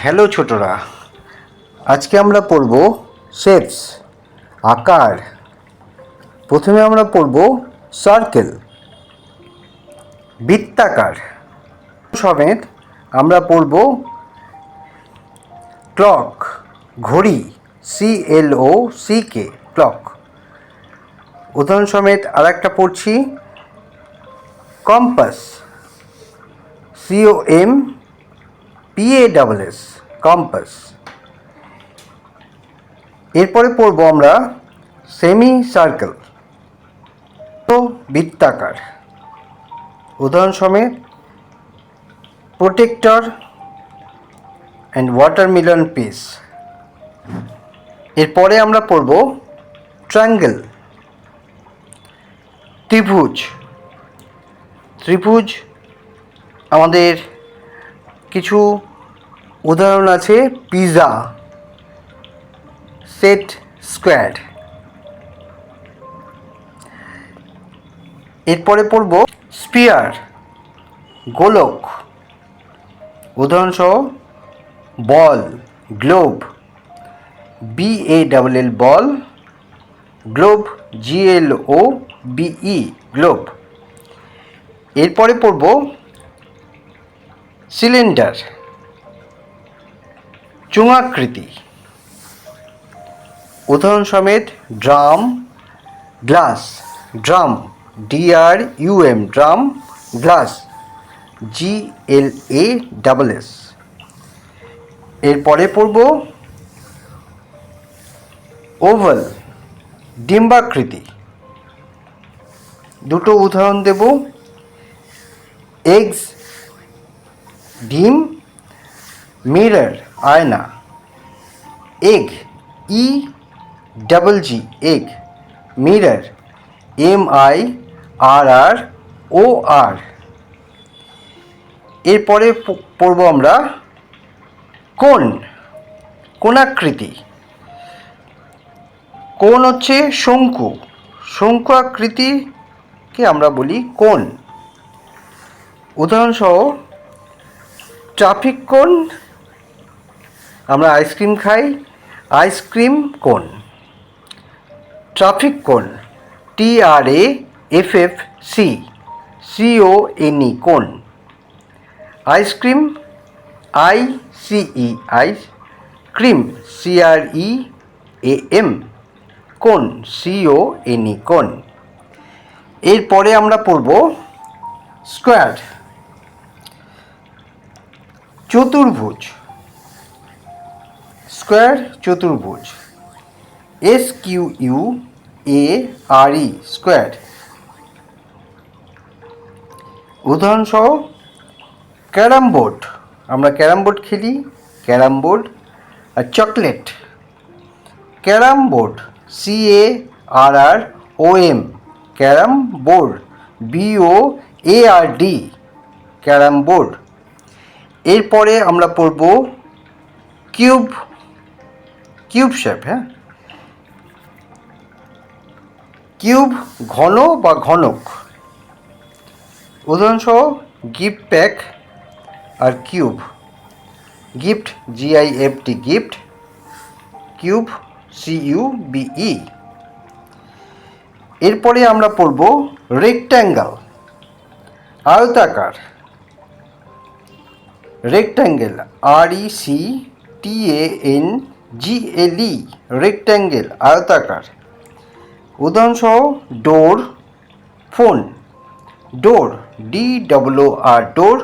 Hello ছোটরা। আজকে আমরা পড়ব শেপস আকার। প্রথমে আমরা পড়ব সার্কেল বৃত্তাকার। সমেত আমরা পড়ব ক্লক ঘড়ি C L O C K clock উদাহরণ সমেত আর একটা পড়ছি compass C O M P A double S compass এরপরে পড়ব আমরা সেমি সার্কেল তো বৃত্তাকার। উদাহরণ সমেত প্রোটেক্টর অ্যান্ড ওয়াটারমেলন পিস এরপরে আমরা পড়ব ট্রায়াঙ্গেল ত্রিভুজ। ত্রিভুজ আমাদের কিছু উদাহরণ আছে পিৎজা সেট স্কোয়ার এরপরে পড়ব স্পিয়ার, গোলক, উদাহরণসহ ball, globe B A double L ball, globe G L O B E globe. এরপরে পড়ব সিলিন্ডার। চুঙাকৃতি। উদাহরণ সমেত drum, glass, drum D R U M drum, glass G L A double S এরপরে পড়ব ওভাল, ডিম্বাকৃতি। দুটো উদাহরণ দেব, এগস, ডিম, মিরর। আয়না egg E double G egg mirror M I R R O R এরপরে পড়ব আমরা কোন কোণাকৃতি। কোণ হচ্ছে শঙ্কু। শঙ্কু আকৃতিকে আমরা বলি কোণ। উদাহরণসহ, ট্রাফিক কোণ আমরা আইসক্রিম খাই ice cream cone traffic cone T R A F F C C O N E cone ice cream I C E ice cream C R E A M cone C O N E cone এরপরে আমরা পড়ব square চতুর্ভুজ। Square চতুর্ভুজ। S Q U A R E square. উদাহরণসহ carrom board. আমরা carrom board খেলি, carrom board R chocolate. Carrom board C A R R O M carrom board B O A R D carrom board. এরপরে আমরা পড়ব cube cube shape হ্যাঁ? Cube ঘন বা ঘনক? উদাহরণসহ gift pack R cube. Gift G I F T gift. Cube C U B E এরপরে আমরা পড়ব রেক্ট্যাঙ্গেল, আয়তাকার। Rectangle R E C T A N G L E rectangle আয়তাকার। উদাহরণসহ door phone door D W R door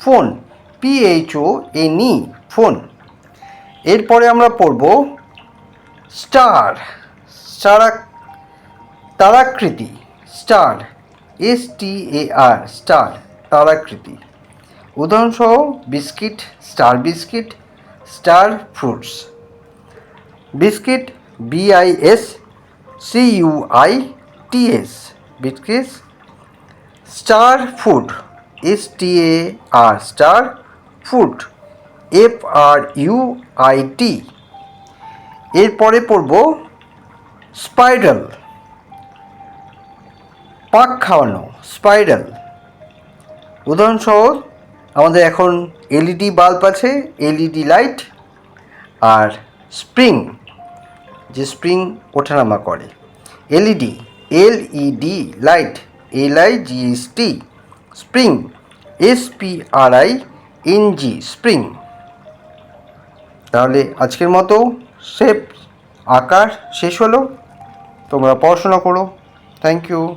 phone P H O N E phone এরপরে আমরা পড়ব star স্টারা তারাকৃতি star S T A R star তারাকৃতি। উদাহরণসহ biscuit star biscuit star fruits biscuit BIS C U I T S biscuit, star food S T A R star food F R U I T এরপরে পড়ব spiral, পাক খাওয়ানো, spiral. উদাহরণসহ আমাদের এখন LED bulb আছে LED light আর spring, যে স্প্রিং ওঠানামা করে। LED LED light, L I GST spring, S P R I NG spring. তাহলে আজকের মতো শেপ আকার শেষ হলো। তোমরা পড়াশোনা করো। Thank you